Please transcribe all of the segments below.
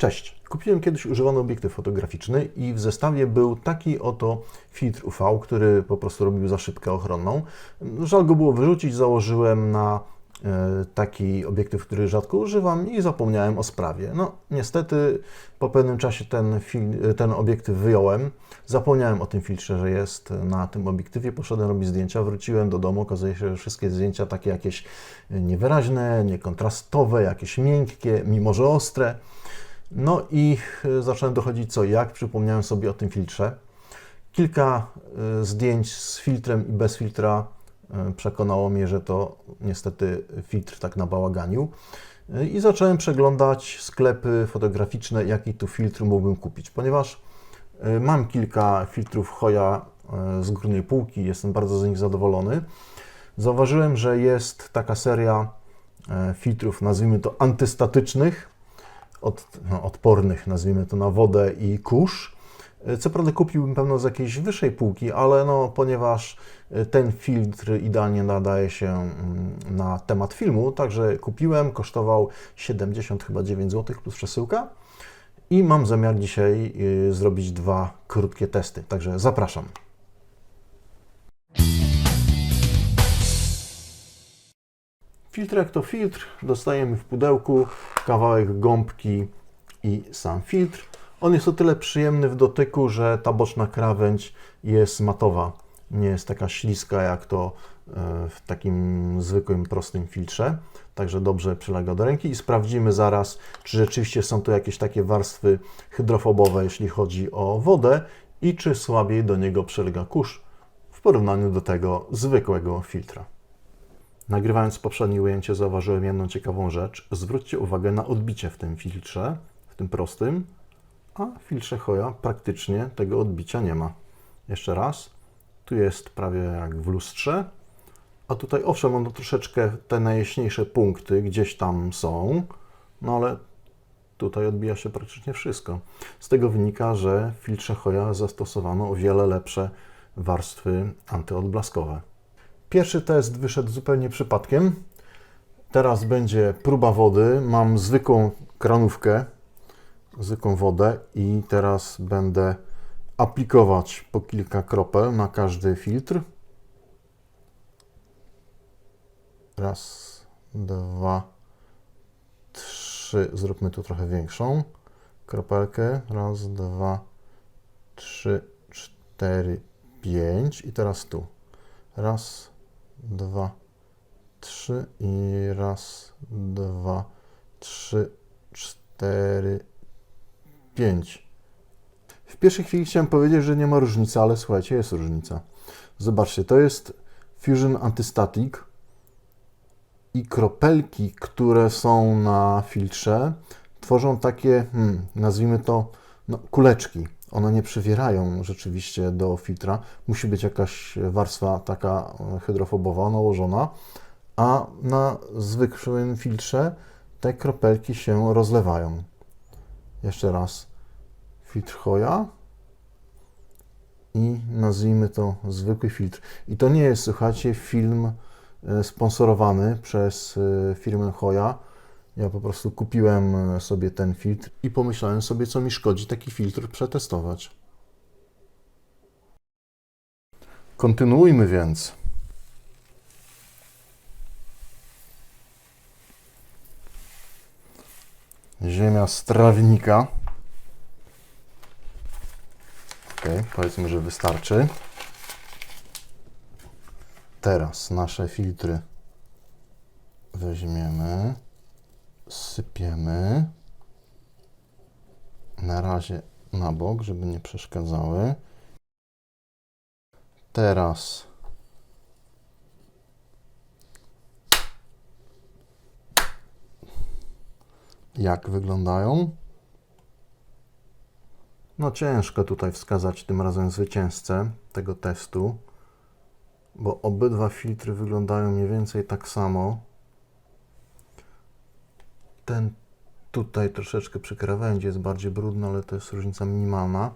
Cześć. Kupiłem kiedyś używany obiektyw fotograficzny i w zestawie był taki oto filtr UV, który po prostu robił zaszybkę ochronną. Żal go było wyrzucić, założyłem na e, taki obiektyw, który rzadko używam i zapomniałem o sprawie. No, niestety po pewnym czasie ten, ten obiektyw wyjąłem. Zapomniałem o tym filtrze, że jest na tym obiektywie. Poszedłem robić zdjęcia, wróciłem do domu. Okazuje się, że wszystkie zdjęcia takie jakieś niewyraźne, niekontrastowe, jakieś miękkie, mimo że ostre. No i e, zacząłem dochodzić co jak. Przypomniałem sobie o tym filtrze. Kilka e, zdjęć z filtrem i bez filtra e, przekonało mnie, że to niestety filtr tak nabałaganił. E, I zacząłem przeglądać sklepy fotograficzne, jaki tu filtr mógłbym kupić, ponieważ mam kilka filtrów Hoya z górnej półki, jestem bardzo z nich zadowolony. Zauważyłem, że jest taka seria filtrów, nazwijmy to antystatycznych, od, no, odpornych, nazwijmy to na wodę i kurz. E, Co prawda kupiłbym pewno z jakiejś wyższej półki, ale no, ponieważ e, ten filtr idealnie nadaje się mm, na temat filmu, także kupiłem, kosztował 70 chyba 9 zł plus przesyłka i mam zamiar dzisiaj y, zrobić dwa krótkie testy, także zapraszam. Filtr jak to filtr, dostajemy w pudełku kawałek gąbki i sam filtr. On jest o tyle przyjemny w dotyku, że ta boczna krawędź jest matowa. Nie jest taka śliska jak to e, w takim zwykłym, prostym filtrze. Także dobrze przylega do ręki i sprawdzimy zaraz, czy rzeczywiście są to jakieś takie warstwy hydrofobowe, jeśli chodzi o wodę i czy słabiej do niego przylega kurz w porównaniu do tego zwykłego filtra. Nagrywając poprzednie ujęcie, zauważyłem jedną ciekawą rzecz. Zwróćcie uwagę na odbicie w tym filtrze, w tym prostym, a w filtrze Hoya praktycznie tego odbicia nie ma. Jeszcze raz, tu jest prawie jak w lustrze, a tutaj owszem, ono troszeczkę te najjaśniejsze punkty gdzieś tam są, no ale tutaj odbija się praktycznie wszystko. Z tego wynika, że w filtrze Hoya zastosowano o wiele lepsze warstwy antyodblaskowe. Pierwszy test wyszedł zupełnie przypadkiem. Teraz będzie próba wody. Mam zwykłą kranówkę, zwykłą wodę i teraz będę aplikować po kilka kropel na każdy filtr. Raz, dwa, trzy. Zróbmy tu trochę większą kropelkę. Raz, dwa, trzy, cztery, pięć. I teraz tu. Raz, dwa, trzy i raz, dwa, trzy, cztery, pięć. W pierwszej chwili chciałem powiedzieć, że nie ma różnicy, ale słuchajcie, jest różnica. Zobaczcie, to jest Fusion Antistatic i kropelki, które są na filtrze, tworzą takie, hmm, nazwijmy to, no, kuleczki. One nie przywierają rzeczywiście do filtra. Musi być jakaś warstwa taka hydrofobowa nałożona, a na zwykłym filtrze te kropelki się rozlewają. Jeszcze raz. Filtr Hoya i nazwijmy to zwykły filtr. I to nie jest, słuchajcie, film e, sponsorowany przez e, firmę Hoya. Ja po prostu kupiłem e, sobie ten filtr i pomyślałem sobie, co mi szkodzi taki filtr przetestować. Kontynuujmy więc. Ziemia z trawnika. Ok, powiedzmy, że wystarczy. Teraz nasze filtry weźmiemy, sypiemy. Na razie na bok, żeby nie przeszkadzały. Teraz jak wyglądają? No ciężko tutaj wskazać tym razem zwycięzcę tego testu, bo obydwa filtry wyglądają mniej więcej tak samo. Ten tutaj troszeczkę przy krawędzi jest bardziej brudny, ale to jest różnica minimalna.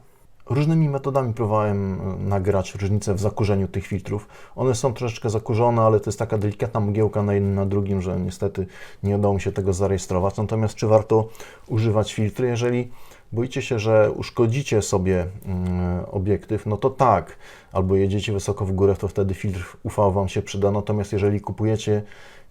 Różnymi metodami próbowałem e, nagrać różnice w zakurzeniu tych filtrów. One są troszeczkę zakurzone, ale to jest taka delikatna mgiełka na jednym, na drugim, że niestety nie udało mi się tego zarejestrować. Natomiast czy warto używać filtry? Jeżeli boicie się, że uszkodzicie sobie mm, obiektyw, no to tak. Albo jedziecie wysoko w górę, to wtedy filtr UV Wam się przyda. Natomiast jeżeli kupujecie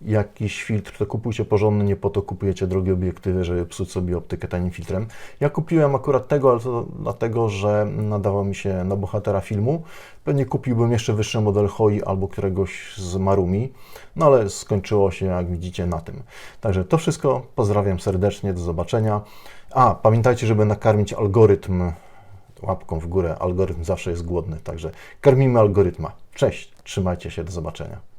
jakiś filtr, to kupujcie porządny, nie po to kupujecie drogie obiektywy, żeby psuć sobie optykę tanim filtrem. Ja kupiłem akurat tego, ale to dlatego, że nadawał mi się na bohatera filmu. Pewnie kupiłbym jeszcze wyższy model Hoi albo któregoś z Marumi, no ale skończyło się, jak widzicie, na tym. Także to wszystko, pozdrawiam serdecznie, do zobaczenia. A, pamiętajcie, żeby nakarmić algorytm łapką w górę. Algorytm zawsze jest głodny, także karmimy algorytma. Cześć, trzymajcie się, do zobaczenia.